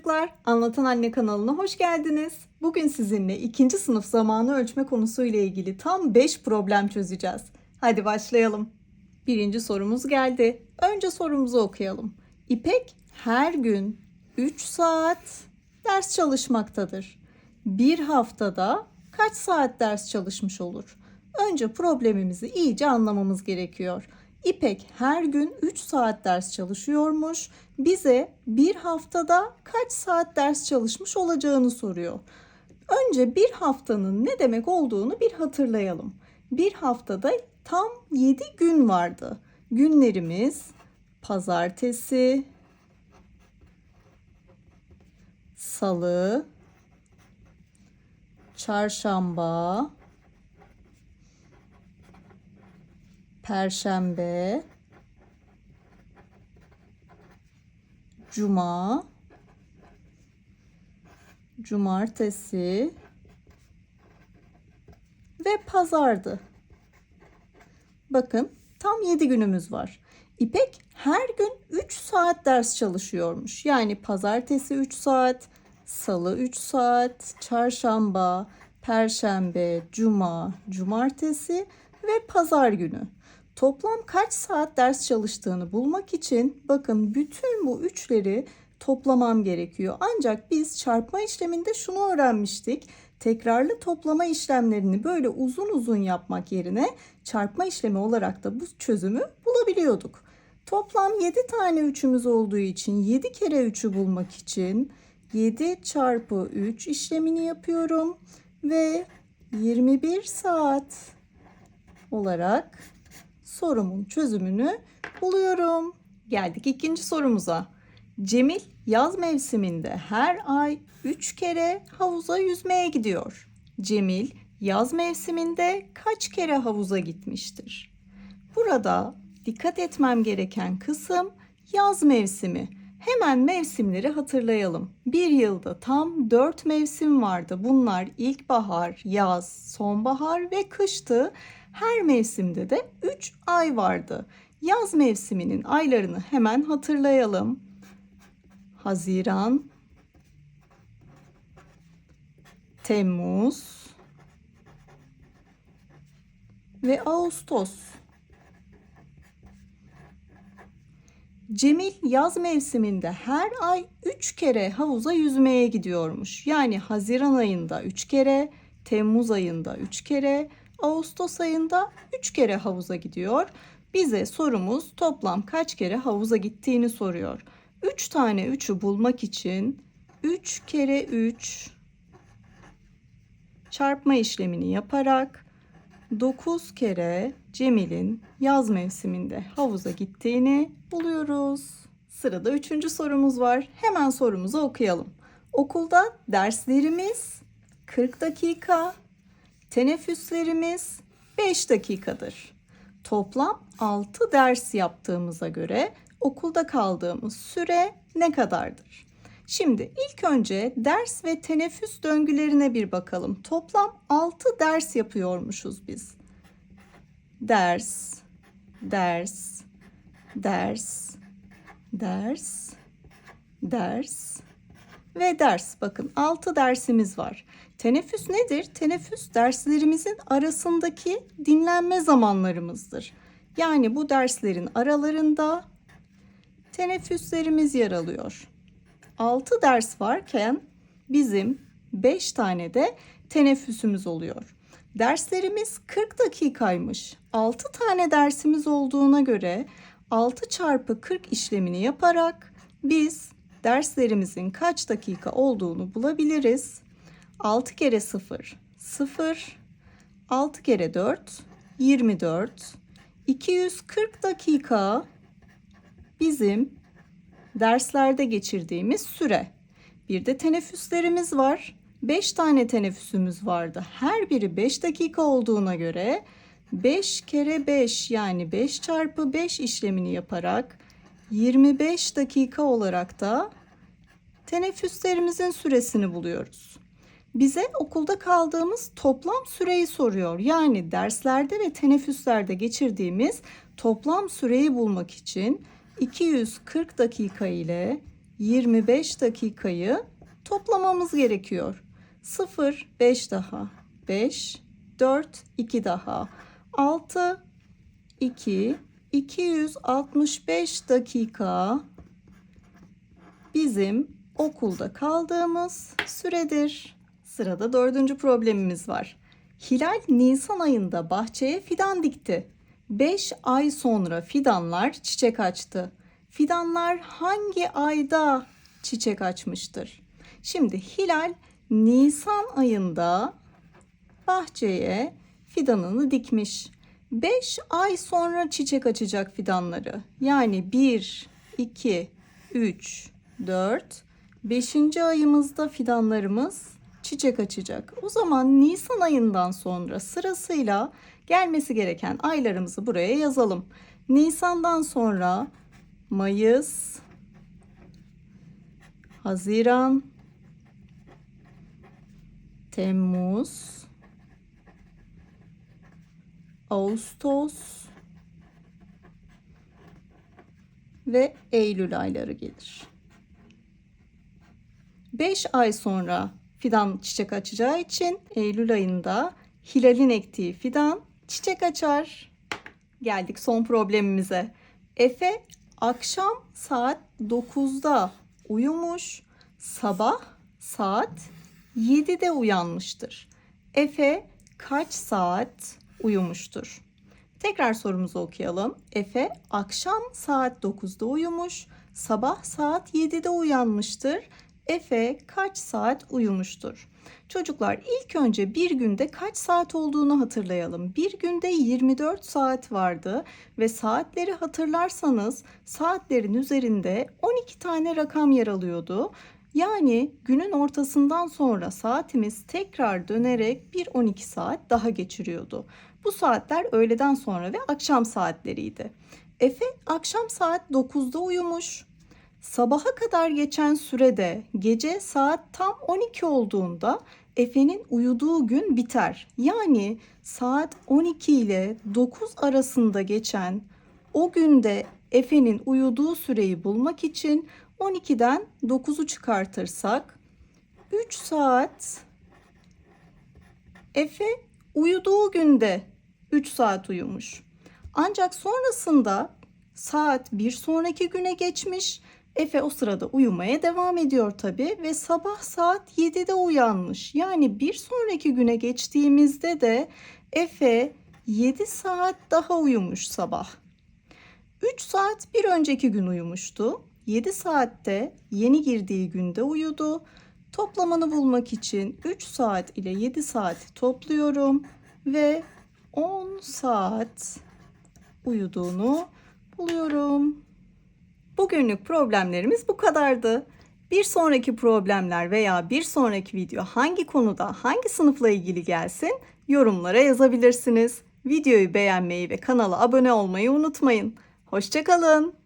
çocuklar, Anlatan Anne kanalına hoş geldiniz. Bugün sizinle ikinci sınıf zamanı ölçme konusuyla ilgili tam 5 problem çözeceğiz. Hadi başlayalım. Birinci sorumuz geldi. Önce sorumuzu okuyalım. İpek her gün 3 saat ders çalışmaktadır. Bir haftada kaç saat ders çalışmış olur? Önce problemimizi iyice anlamamız gerekiyor. İpek her gün 3 saat ders çalışıyormuş. Bize bir haftada kaç saat ders çalışmış olacağını soruyor. Önce bir haftanın ne demek olduğunu bir hatırlayalım. Bir haftada tam 7 gün vardı. Günlerimiz pazartesi, salı, çarşamba, perşembe, cuma, cumartesi ve pazardı. Bakın tam 7 günümüz var. İpek her gün 3 saat ders çalışıyormuş. Yani pazartesi 3 saat, salı 3 saat, çarşamba, perşembe, cuma, cumartesi ve pazar günü. Toplam kaç saat ders çalıştığını bulmak için bakın bütün bu üçleri toplamam gerekiyor. Ancak biz çarpma işleminde şunu öğrenmiştik. Tekrarlı toplama işlemlerini böyle uzun uzun yapmak yerine çarpma işlemi olarak da bu çözümü bulabiliyorduk. Toplam 7 tane 3'ümüz olduğu için 7 kere 3'ü bulmak için 7 çarpı 3 işlemini yapıyorum ve 21 saat olarak sorumun çözümünü buluyorum. Geldik ikinci sorumuza. Cemil yaz mevsiminde her ay 3 kere havuza yüzmeye gidiyor. Cemil yaz mevsiminde kaç kere havuza gitmiştir? Burada dikkat etmem gereken kısım yaz mevsimi. Hemen mevsimleri hatırlayalım. Bir yılda tam 4 mevsim vardı. Bunlar ilkbahar, yaz, sonbahar ve kıştı. Her mevsimde de 3 ay vardı. Yaz mevsiminin aylarını hemen hatırlayalım. Haziran, Temmuz ve Ağustos. Cemil yaz mevsiminde her ay 3 kere havuza yüzmeye gidiyormuş. Yani Haziran ayında 3 kere, Temmuz ayında 3 kere, Ağustos ayında 3 kere havuza gidiyor. Bize sorumuz toplam kaç kere havuza gittiğini soruyor. 3 tane 3'ü bulmak için 3 kere 3 çarpma işlemini yaparak 9 kere Cemil'in yaz mevsiminde havuza gittiğini buluyoruz. Sırada üçüncü sorumuz var. Hemen sorumuzu okuyalım. Okulda derslerimiz 40 dakika, teneffüslerimiz 5 dakikadır. Toplam 6 ders yaptığımıza göre okulda kaldığımız süre ne kadardır? Şimdi ilk önce ders ve teneffüs döngülerine bir bakalım. Toplam 6 ders yapıyormuşuz biz. Ders, ders, ders, ders, ders ve ders. Bakın 6 dersimiz var. Teneffüs nedir? Teneffüs derslerimizin arasındaki dinlenme zamanlarımızdır. Yani bu derslerin aralarında teneffüslerimiz yer alıyor. 6 ders varken bizim 5 tane de teneffüsümüz oluyor. Derslerimiz 40 dakikaymış. 6 tane dersimiz olduğuna göre 6 çarpı 40 işlemini yaparak biz derslerimizin kaç dakika olduğunu bulabiliriz. 6 kere 0 0 6 kere 4 24 240 dakika bizim derslerde geçirdiğimiz süre. Bir de teneffüslerimiz var. 5 tane teneffüsümüz vardı. Her biri 5 dakika olduğuna göre 5 kere 5 yani 5 çarpı 5 işlemini yaparak 25 dakika olarak da teneffüslerimizin süresini buluyoruz. Bize okulda kaldığımız toplam süreyi soruyor. Yani derslerde ve teneffüslerde geçirdiğimiz toplam süreyi bulmak için 240 dakika ile 25 dakikayı toplamamız gerekiyor. 0, 5 daha. 5, 4, 2 daha. 6, 2, 265 dakika bizim okulda kaldığımız süredir. Sırada dördüncü problemimiz var. Hilal Nisan ayında bahçeye fidan dikti. 5 ay sonra fidanlar çiçek açtı. Fidanlar hangi ayda çiçek açmıştır? Şimdi Hilal Nisan ayında bahçeye fidanını dikmiş. 5 ay sonra çiçek açacak fidanları. Yani 1, 2, 3, 4, 5. ayımızda fidanlarımız çiçek açacak. O zaman Nisan ayından sonra sırasıyla gelmesi gereken aylarımızı buraya yazalım. Nisan'dan sonra Mayıs, Haziran, Temmuz, Ağustos ve Eylül ayları gelir. 5 ay sonra fidan çiçek açacağı için Eylül ayında Hilal'in ektiği fidan çiçek açar. Geldik son problemimize. Efe akşam saat 9'da uyumuş, sabah saat 7'de uyanmıştır. Efe kaç saat uyumuştur? Tekrar sorumuzu okuyalım. Efe akşam saat 9'da uyumuş, sabah saat 7'de uyanmıştır. Efe kaç saat uyumuştur? Çocuklar ilk önce bir günde kaç saat olduğunu hatırlayalım. Bir günde 24 saat vardı ve saatleri hatırlarsanız saatlerin üzerinde 12 tane rakam yer alıyordu. Yani günün ortasından sonra saatimiz tekrar dönerek bir 12 saat daha geçiriyordu. Bu saatler öğleden sonra ve akşam saatleriydi. Efe akşam saat 9'da uyumuş. Sabaha kadar geçen sürede gece saat tam 12 olduğunda Efe'nin uyuduğu gün biter. Yani saat 12 ile 9 arasında geçen o günde Efe'nin uyuduğu süreyi bulmak için 12'den 9'u çıkartırsak 3 saat Efe uyuduğu günde 3 saat uyumuş. Ancak sonrasında saat bir sonraki güne geçmiş. Efe o sırada uyumaya devam ediyor tabi ve sabah saat 7'de uyanmış. Yani bir sonraki güne geçtiğimizde de Efe 7 saat daha uyumuş sabah. 3 saat bir önceki gün uyumuştu. 7 saatte yeni girdiği günde uyudu. Toplamını bulmak için 3 saat ile 7 saati topluyorum ve 10 saat uyuduğunu buluyorum. Bugünlük problemlerimiz bu kadardı. Bir sonraki problemler veya bir sonraki video hangi konuda, hangi sınıfla ilgili gelsin yorumlara yazabilirsiniz. Videoyu beğenmeyi ve kanala abone olmayı unutmayın. Hoşçakalın.